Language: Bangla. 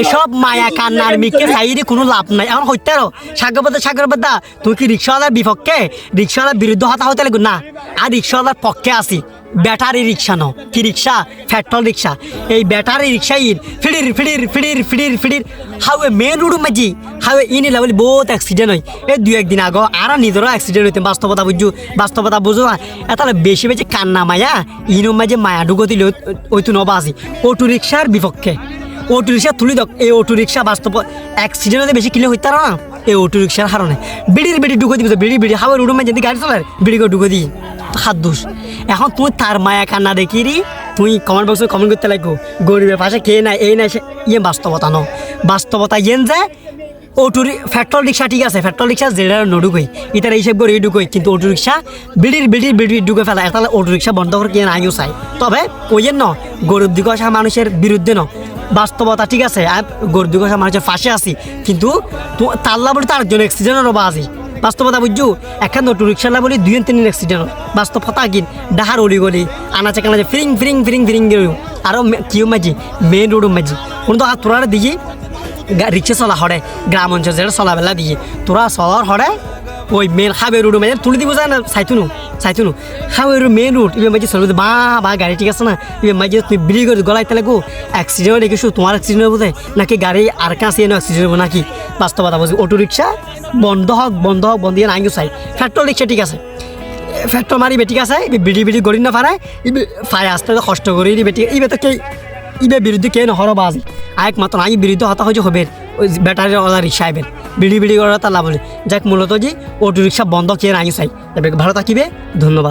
এসব মায়া কান্নার মিকে চাইরে কোনো লাভ নাই। এখন হইতারো সাগরবাদা সাগরবাদা তুই কি রিক্সাওয়ালার বিপক্ষে? রিক্সাওয়ালার বিরুদ্ধে হতা হতে লাগুন না। আর রিক্সাওয়ালার পক্ষে আসি ব্যাটারি রিক্সা ন কি রিক্সা? Petrol rickshaw. এই ব্যাটারি রিক্সা ইন ফিডির ফিডির ফিডির ফিডির ফিডির। হাওয়ে মেন রোড মাঝি। হাওয়ে ইনি লেভেল বহুত অ্যাক্সিডেন্ট হয়। এই দুই একদিন আগো আর নিজেরও অ্যাক্সিডেন্ট হইতে বাস্তবতা বুঝু, বাস্তবতা বুঝো তাহলে বেশি বেশি কান্না মায়া, ইনো মাঝে মায়া ঢুকো দিলে ওই তো নবা আসি। অটো রিক্সার বিপক্ষে। অটো রিক্সা তুলি দক এই অটো রিক্সা বাস্তব অ্যাক্সিডেন্টে বেশি কিলে হইতার না। এই অটো রিক্সার হারণে। বিড়ির, বিড়ি ঢুকে দিবি বিড়ি বিড়ি। হাওয়ার উড়ুমে যদি গাড়ি চলার বিড়ি করে ঢুকে দিই হাত দোষ এখন তুই তার মায়া কান্না দেখি রি তুই কমেন্ট বক্সে কমেন্ট করতে লাগবো, গরিবের পাশে কে নাই, এই নাই ইয়ে বাস্তবতা ন। বাস্তবতা ইয়েন যে অটো পেট্রোল রিক্সা ঠিক আছে পেট্রোল রিক্সা যেটা নডুকই ইতার এইসব করে ঢুকই, কিন্তু অটো রিক্সা বিড়ির বিড়ির বিড়ির ঢুকে ফেলা তাহলে অটো রিক্সা বন্ধ করে কিনে আইও চাই। তবে ওইয়ের ন গরিব দিগসা মানুষের বিরুদ্ধে ন। বাস্তবতা ঠিক আছে গরিব দিগসা মানুষের ফাঁসে আছি, কিন্তু তো- তাল্লা বলে তার জন্য অ্যাক্সিডেন্টের বা আছি বাস্তবতা বুঝছ? এখন অটো রিক্সালা বলি দুই তিন অ্যাক্সিডেন্ট বাস্তবতা কিন ডাহার অলি গলি। আনাচে কানাচে ফিরিং ফিরিং ফিরিং ফিরিং আরও কিউ মাঝি? মেইন রোড মাঝি। কোনো হাত তোরা গা- রিক্সা চলা হরে। গ্রাম অঞ্চল যেটা চলাবেলা দিয়ে তোরা চলার হরে ওই মেন হাবে রোড মানে তুলি দিব যায় না চাইতুনু চাইতুনু হাবে রোড মেন রোড ইবে মাঝে চলবে বা বা, গাড়ি ঠিক আছে না? ইবে মাঝে তুমি বিড়ি করে গলাই তাহলে গো। অ্যাক্সিডেন্ট দেখিছো? তোমার অ্যাক্সিডেন্ট হবে নাকি গাড়ি আর কাছে অ্যাক্সিডেন্ট হবে নাকি? বাস্তবতা বুঝি অটো রিক্সা বন্ধ হোক বন্ধ হোক বন্ধ দিয়ে নাইও চাই। পেট্রোল রিক্সা ঠিক আছে। পেট্রোল মারি বেটিকা ইবে বিড়ি বিড়ি গড়ি না পারে ইবে ফায় আসতে কষ্ট করি বেটি ইবে তো কে ইবে বিরুদ্ধে কে নহর বাজি আয়েক মাত্র আই বিরুদ্ধে হতা হয়েছে হবে ওই ব্যাটারি ওলা রিক্সা আইবেন বিড়ি বিড়ি করা তালা বলে যাক মূলত যে অটো রিক্সা বন্ধ কে আই চাই। তবে ভালো থাকিবে। ধন্যবাদ।